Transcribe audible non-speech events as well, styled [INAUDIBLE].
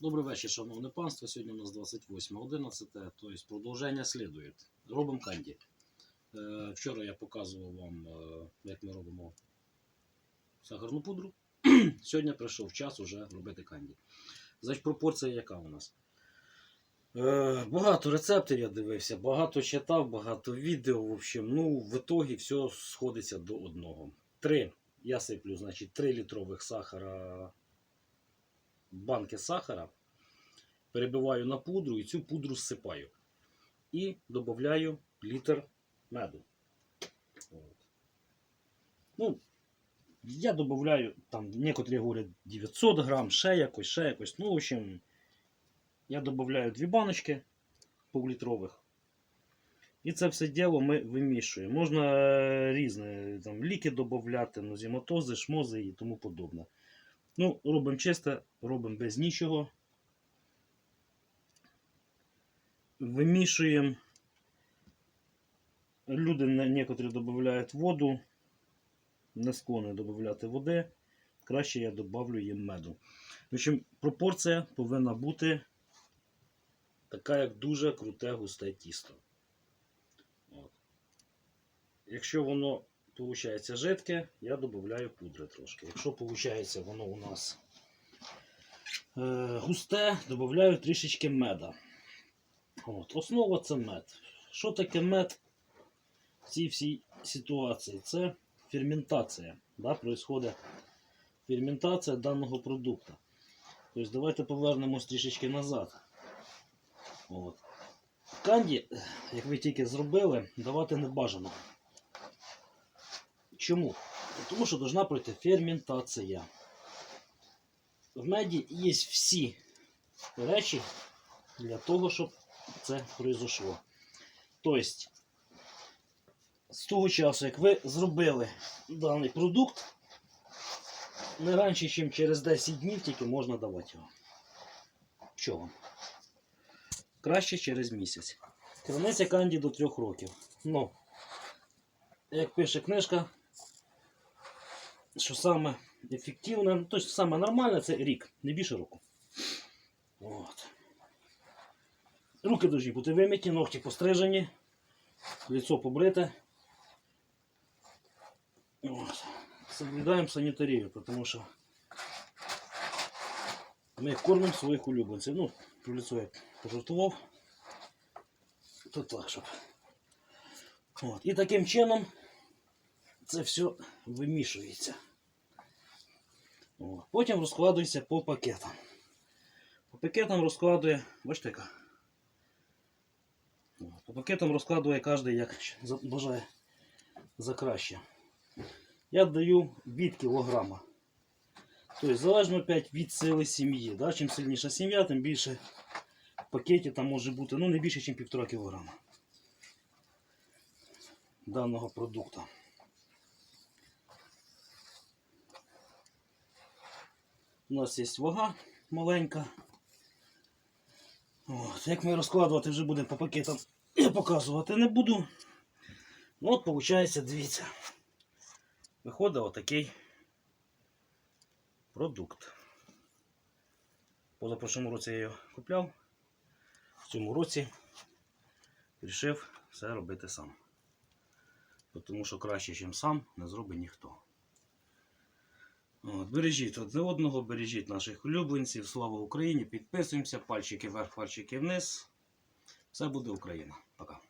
Добрий вечір, шановне панство. Сьогодні у нас 28.11, тобто продовження слідує. Робимо канді. Е, Вчора я показував вам, е, як ми робимо сахарну пудру. [CLEARS THROAT] Сьогодні прийшов час уже робити канді. Значить, пропорція яка у нас? Е, Багато рецептів я дивився, багато читав, багато відео. В общем, ну, в ітогі все сходиться до одного. Три. Я сиплю, значить, 3 літрових сахара банки сахара, перебиваю на пудру і цю пудру зсипаю. І додаю літр меду. От. Ну, я додаю, там, некоторі говорять 900 грам, ще якось, ще якось. Ну, в общем, я додаю дві баночки півлітрових. І це все діло ми вимішуємо. Можна е, різне там, ліки додати, нозіматози, шмози і тому подобне. Ну, робимо чисто, робимо без нічого. Вимішуємо. Люди не- некоторі додають воду. Не склонні додати води. Краще я додавлю їм меду. В общем, пропорція повинна бути така, як дуже круте густе тісто. От. Якщо воно Получається жидке, я додаю пудри трошки. Якщо виходить воно у нас е, густе, додаю трішечки меда. От. Основа це мед. Що таке мед в цій всій ситуації? Це ферментація. Да, происходить ферментація даного продукту. Тобто давайте повернемось трішечки назад. От. Канді, як ви тільки зробили, давати не бажано. Чому? Тому що должна пройти ферментація. В меді є всі речі для того, щоб це произошло. Тобто, з того часу, як ви зробили даний продукт, не раніше, ніж через 10 днів тільки можна давати його. Чого? Краще через місяць. Криниця канді до 3 років. Ну, як пише книжка, що саме ефективне, ну, тобто саме нормальне це рік, не більше року. От. Руки повинні бути вимиті, ногті пострижені, лицо побрите. От. Соблюдаємо санітарію, тому що ми кормимо своїх улюбленців. Ну, про лицо я пожартував. То так, щоб. От. І таким чином це все вимішується. Потім розкладується по пакетам. По пакетам розкладує, бачите яка? По пакетам розкладує кожен як бажає за краще. Я даю від кілограма. Тобто залежно опять від сили сім'ї. Да? Чим сильніша сім'я, тим більше в пакеті там може бути ну, не більше, ніж 1,5 кілограма даного продукту. У нас є вага маленька. От, як ми розкладувати вже будемо по пакетам, я показувати не буду. Ну, от, виходить, дивіться. Виходить отакий продукт. Позапрошлому році я його купляв. В цьому році вирішив все робити сам. Тому що краще, ніж сам, не зробить ніхто. От, бережіть одне одного, бережіть наших улюбленців. Слава Україні! Підписуємося, пальчики вверх, пальчики вниз. Все буде Україна. Пока.